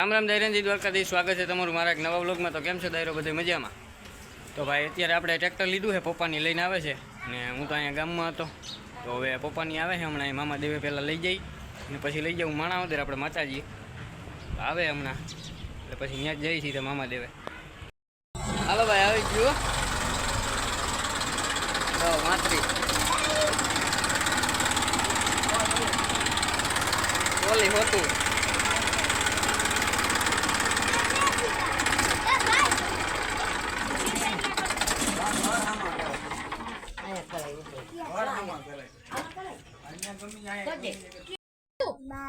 રામ રામ દૈરનજી દ્વારકાથી સ્વાગત છે તમારું મારા એક નવા બ્લોગમાં તો કેમ છે દાયરો? બધે મજામાં? તો ભાઈ, અત્યારે આપણે ટ્રેક્ટર લીધું છે, પપ્પાની લઈને આવે છે. ને હું તો અહીંયા ગામમાં હતો. તો હવે પપ્પાની આવે છે હમણાં. મામા દેવે પહેલાં લઈ જઈ અને પછી લઈ જાઉં માણાવદર આપણે માતાજી. આવે હમણાં. એટલે પછી ત્યાં જ જઈ છીએ મામા દેવે. હાલો ભાઈ, આવી ગયો માતરી ઓલી હોતું.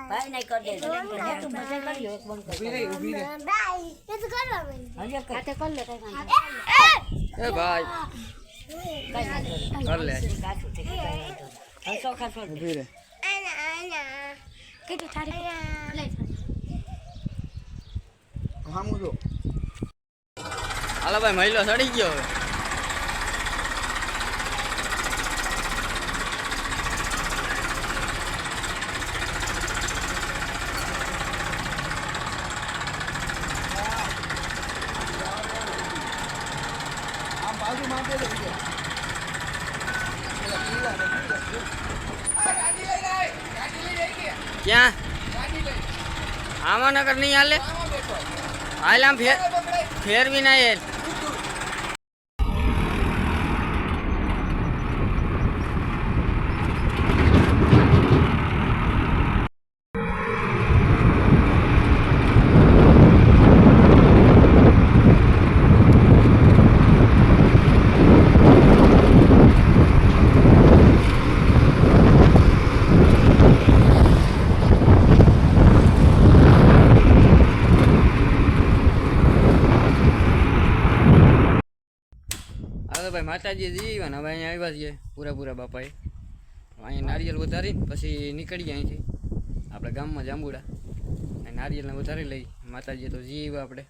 ભાઈ નહીં કરી દેજો. તું બધે કરી લો, એક બંધ કરી દો. હજી એક એ ભાઈ કઈ નહીં કરો. કર લે કાચું થઈ ગયું, કઈ નહીં કરો. હવે ચોખા છોડ દે. હાલો ભાઈ મહિલો સડી ગયો હવે ક્યાં? આમાં નગર નહીં હાલે? હાલ આમ ફેર ફેરવી ના યાર ભાઈ માતાજી જીવન હવે અહીંયા આવ્યા છીએ પૂરા પૂરા બાપાએ અહીંયા નારિયેલ વધારી પછી નીકળીએ અહીંથી. આપણે ગામમાં જાંબુડા નારિયેલને વધારી લઈ. માતાજી તો જીવ આપણે.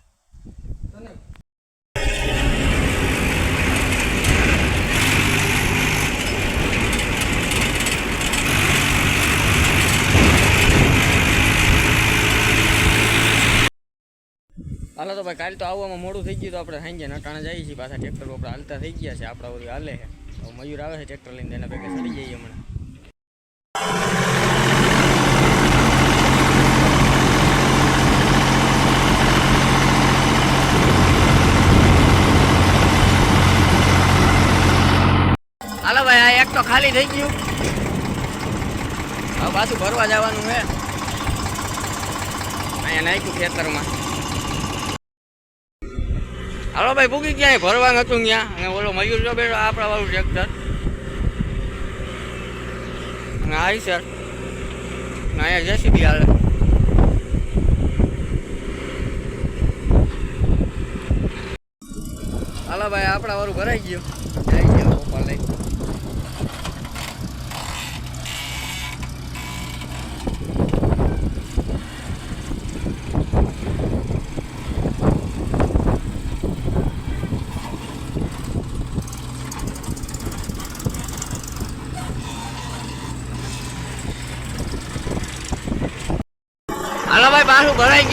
હાલો તો ભાઈ, કાલે તો આવવામાં મોડું થઈ ગયું તો આપણે સાંજે નટાણા જઈએ છીએ, પાછા ટ્રેક્ટર આપણે હાલતા થઈ ગયા છે, આપણા ઓરી હાલે છે. મયુર આવે છે ટ્રેક્ટર લઈને એના ભેગા ચડી જઈએ હમણાં. હાલો ભાઈ, આ એક તો ખાલી થઈ ગયું. હવે પાછું ભરવા જવાનું છે. અહીંયા નાખ્યું ખેતરમાં. હાલો ભાઈ ભૂકી ગયા, ભરવાનું હતું ત્યાં. અને ઓલો મયુર જો બેઠો, આપણા વાળું ટ્રેક્ટર અને આવી સર અહીંયા જેસીબી હાલે. હાલો ભાઈ, આપણા વાળું ભરાઈ ગયું આવી ગયો પપ્પા લઈ હાલો ભાઈ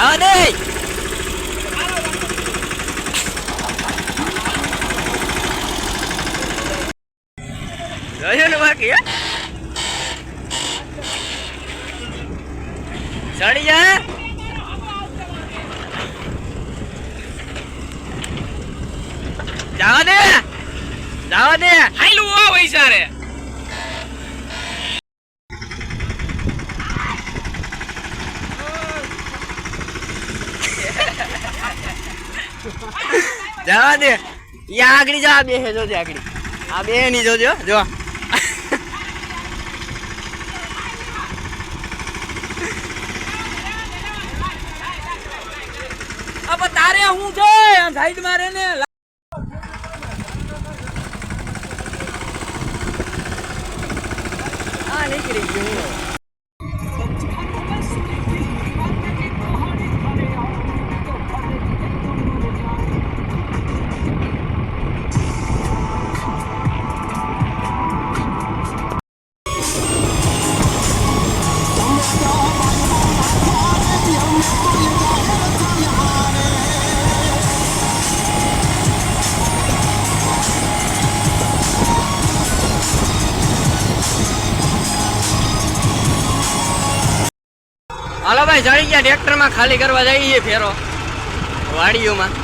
પાછું ભરાઈ ગયું હો. જવા દે જોયું ને બાકી હે? ચડી જા જવા દે જવા દે હાઈલું હો વૈસારે જવા દે. યા આગળ જા બે હે જોજે આગળ. આ બે ની જોજો જો અબ તારે હું આમ સાઈડ મારે ને. આ નીકળી ગયું. હાલો ભાઈ જાણી ગયા ટ્રેક્ટરમાં ખાલી કરવા જઈએ ફેરો. વાડીઓમાં.